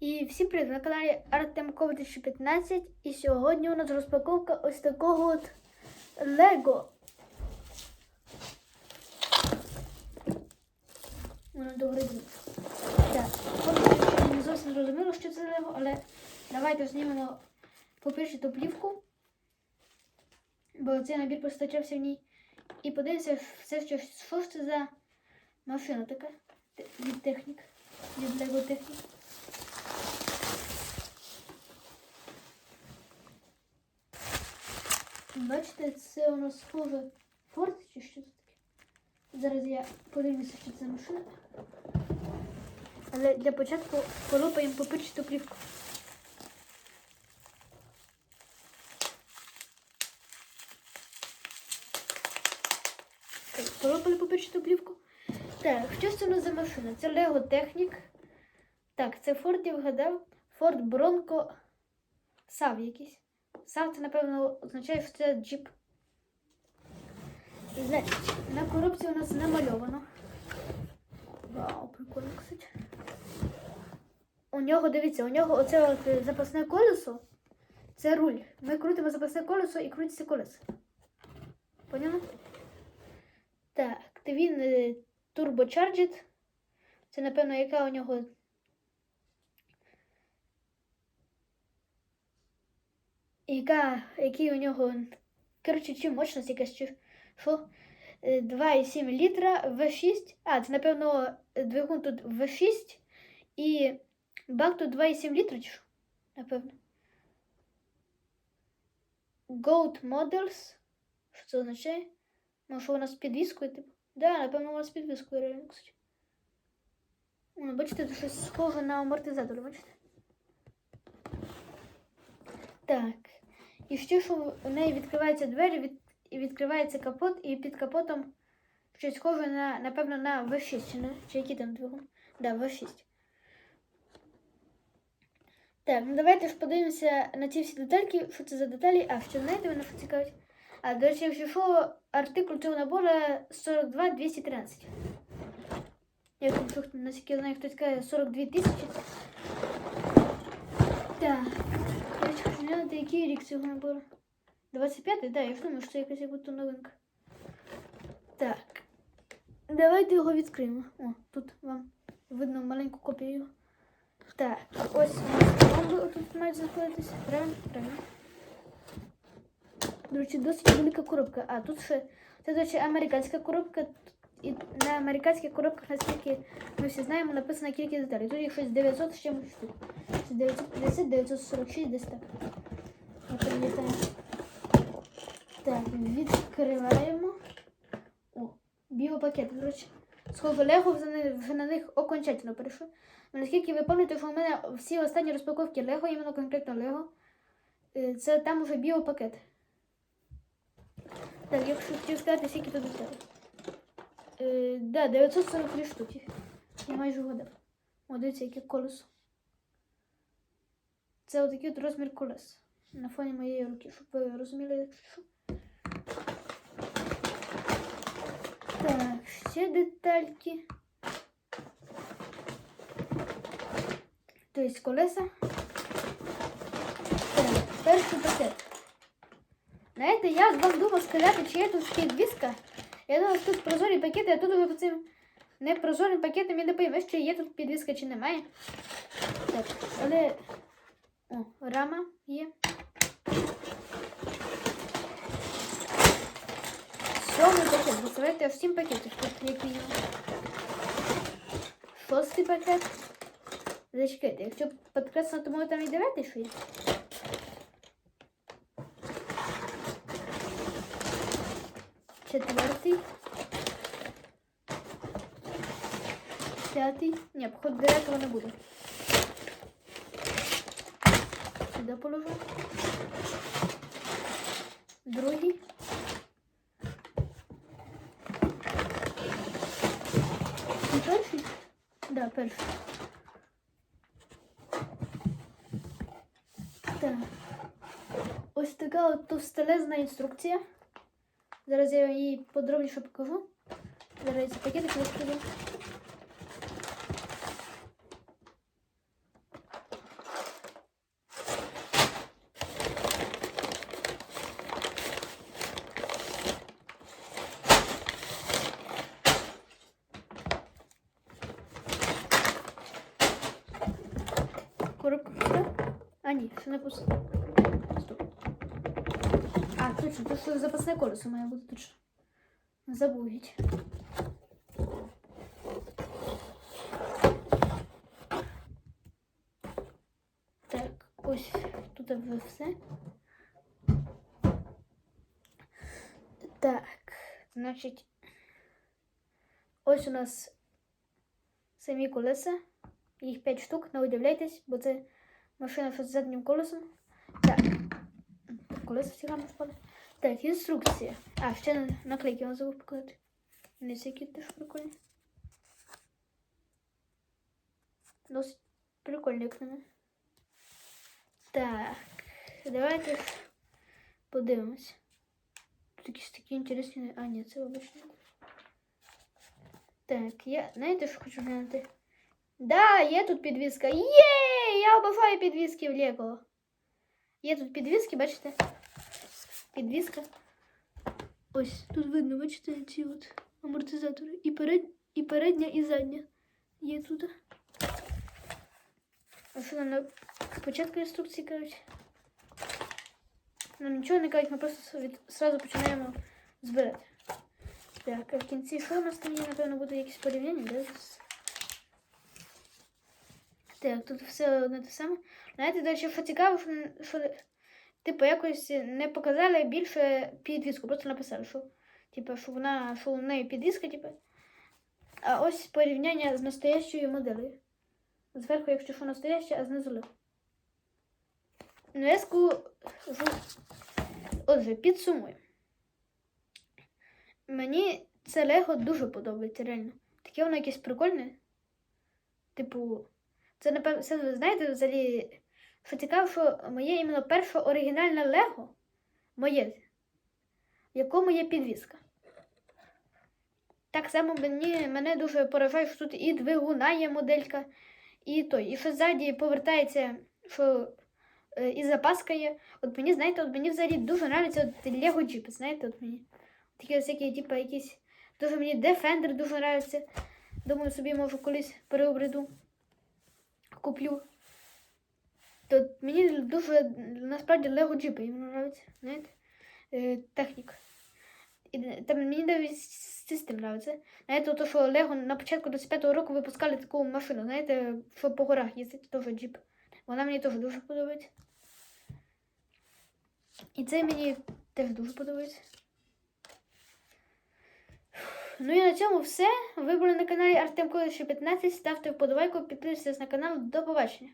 І всім привіт на каналі Артем 2015 І сьогодні у нас розпаковка ось такого от Лего. Воно добре. Так, не зовсім зрозуміло, що це Лего, але давайте знімемо по-перше ту плівку, бо цей набір постачався в ній. І подивимося все, що, що ж це за машина така від технік, від Лего технік. Бачите, це у нас схоже форт чи що це таке? Зараз я подивлюся, що це машина. Але для початку полопаємо попичту плівку. Полопали попичту плівку. Так, що це у нас за машина? Це Лего Технік. Так, це Форд, я вгадав. Форд Бронко Сав якийсь. Сав це, напевно, означає, що це джип. Значить, на коробці у нас намальовано. Вау, прикольно, кстати. У нього, дивіться, у нього оце е, запасне колесо. Це руль. Ми крутимо запасне колесо і крутиться колесо. Поняли? Так, він е, турбочарджит. Це, напевно, яка у нього. Яка, який у нього. Коротше, чи мощність якась чи що? Е, 2,7 літра V6. А, це, напевно, двигун тут V6 і бак тут 2,7 літра, чи? Напевно. Goat Models. Що це означає? Може, у нас підвіскою, типу? Да, напевно, у нас підвіскою реально, кстати. О, бачите, тут щось схоже на амортизатор, бачите? Так. І що у неї відкриваються двері, від... і відкривається капот, і під капотом щось схоже на, напевно, на V6, чи, не? чи який там двигун? Да, V6. Так, ну давайте ж подивимося на ці всі детальки, що це за деталі. А, що знаєте, мене що цікавить? А, до речі, якщо що, артикул цього набору 42213. Якщо наскільки я знаю, хтось каже 42 тисячі. Так. Я хочу глянути, який рік цього набору. 25-й? Так, да, я ж думаю, що це якась як новинка. Так. Давайте його відкриємо. О, тут вам видно маленьку копію. Так, ось бомби тут мають знаходитися. Правильно? Правильно. До речі, досить велика коробка. А, тут ще, це, до речі, американська коробка. І на американських коробках, наскільки ми всі знаємо, написано кількість деталей. Тут їх щось 900 з чимось штук. 950, 946, десь так. Пам'ятаю. Так, відкриваємо. О, біопакет. До схоже, Лего вже на, них окончательно перейшло. Ну, наскільки ви пам'ятаєте, що у мене всі останні розпаковки Лего, іменно конкретно Лего, е, це там уже біопакет. Так, якщо хотів сказати, скільки тут деталей. Е, да, 943 штуки. Я майже вгадав. О, дивіться, яке колесо. Це отакий от розмір колес. На фоні моєї руки, щоб ви розуміли, якщо що. Так, ще детальки. Тобто колеса. Так, перший пакет. Знаєте, я от вам думав сказати, чи є тут підвіска. Я думав, тут прозорі пакети, а тут по цим непрозорим пакетом я не поймеш, чи є тут підвіска, чи немає. Так, але. О, рама є. Сьомий пакет. Представляєте, аж сім пакетів тут як мінімум. Шостий пакет. Зачекайте, якщо підкреслено, то може там і дев'ятий що. Четвертий. П'ятий. Ні, походу дев'ятого не буде. Сюди положу. Другий. І перший? Да, перший. Так. Ось така от товстелезна інструкція. Зараз я її подробніше покажу. Зараз я пакетик розкажу. Коробка пуста? А ні, ще не пуста. А, точно, то що запасне колесо має бути точно. Забув. Так, ось тут все. Так, значить, ось у нас самі колеса. Їх 5 штук, не удивляйтесь, бо це машина що з заднім колесом. Колеса всі впали. Так, інструкція. А, ще наклейки я забув показати. Не які теж прикольні. Досить прикольні, як. Так, давайте подивимось. Тут якісь такі інтересні. А, ні, це обичні. Так, я. Знаєте, що хочу глянути? Да, є тут підвіска. Є! Я обожаю підвіски в Лего. Є тут підвіски, бачите? Підвіска. Ось, тут видно, бачите, ці от амортизатори. І, перед... і передня, і задня. Є тут. А що нам на початку інструкції кажуть? Нам нічого не кажуть, ми просто від... сразу починаємо збирати. Так, а в кінці що у нас там є, напевно, буде якісь порівняння, да? Так, тут все одне те саме. Знаєте, до речі, що цікаво, що, типу, якось не показали більше підвіску, просто написали, що, типу, що вона, що у неї підвіска, типу. А ось порівняння з настоящою моделлю. Зверху, якщо що настояще, а знизу лип. Ну, я скажу, Отже, підсумую. Мені це Лего дуже подобається, реально. Таке воно якесь прикольне. Типу, це, напевно, це, знаєте, взагалі, що цікаво, що моє іменно перше оригінальне Лего моє, в якому є підвіска. Так само мені, мене дуже поражає, що тут і двигуна є моделька, і той, і що ззаді повертається, що е, і запаска є. От мені, знаєте, от мені взагалі дуже подобається Lego Jeep, знаєте, от мені. Такі всякі, типу, якісь. Дуже мені Defender дуже подобається. Думаю, собі можу колись переобреду. Куплю. То мені дуже насправді Lego Jeep іменно подобається, знаєте. Е, технік. І там мені навіть систем подобається. Знаєте, то, що Lego на початку 25-го року випускали таку машину, знаєте, що по горах їздить, теж джип. Вона мені теж дуже подобається. І це мені теж дуже подобається. Ну і на цьому все. Ви були на каналі Артем Колиші 15. Ставте вподобайку, підписуйтесь на канал. До побачення.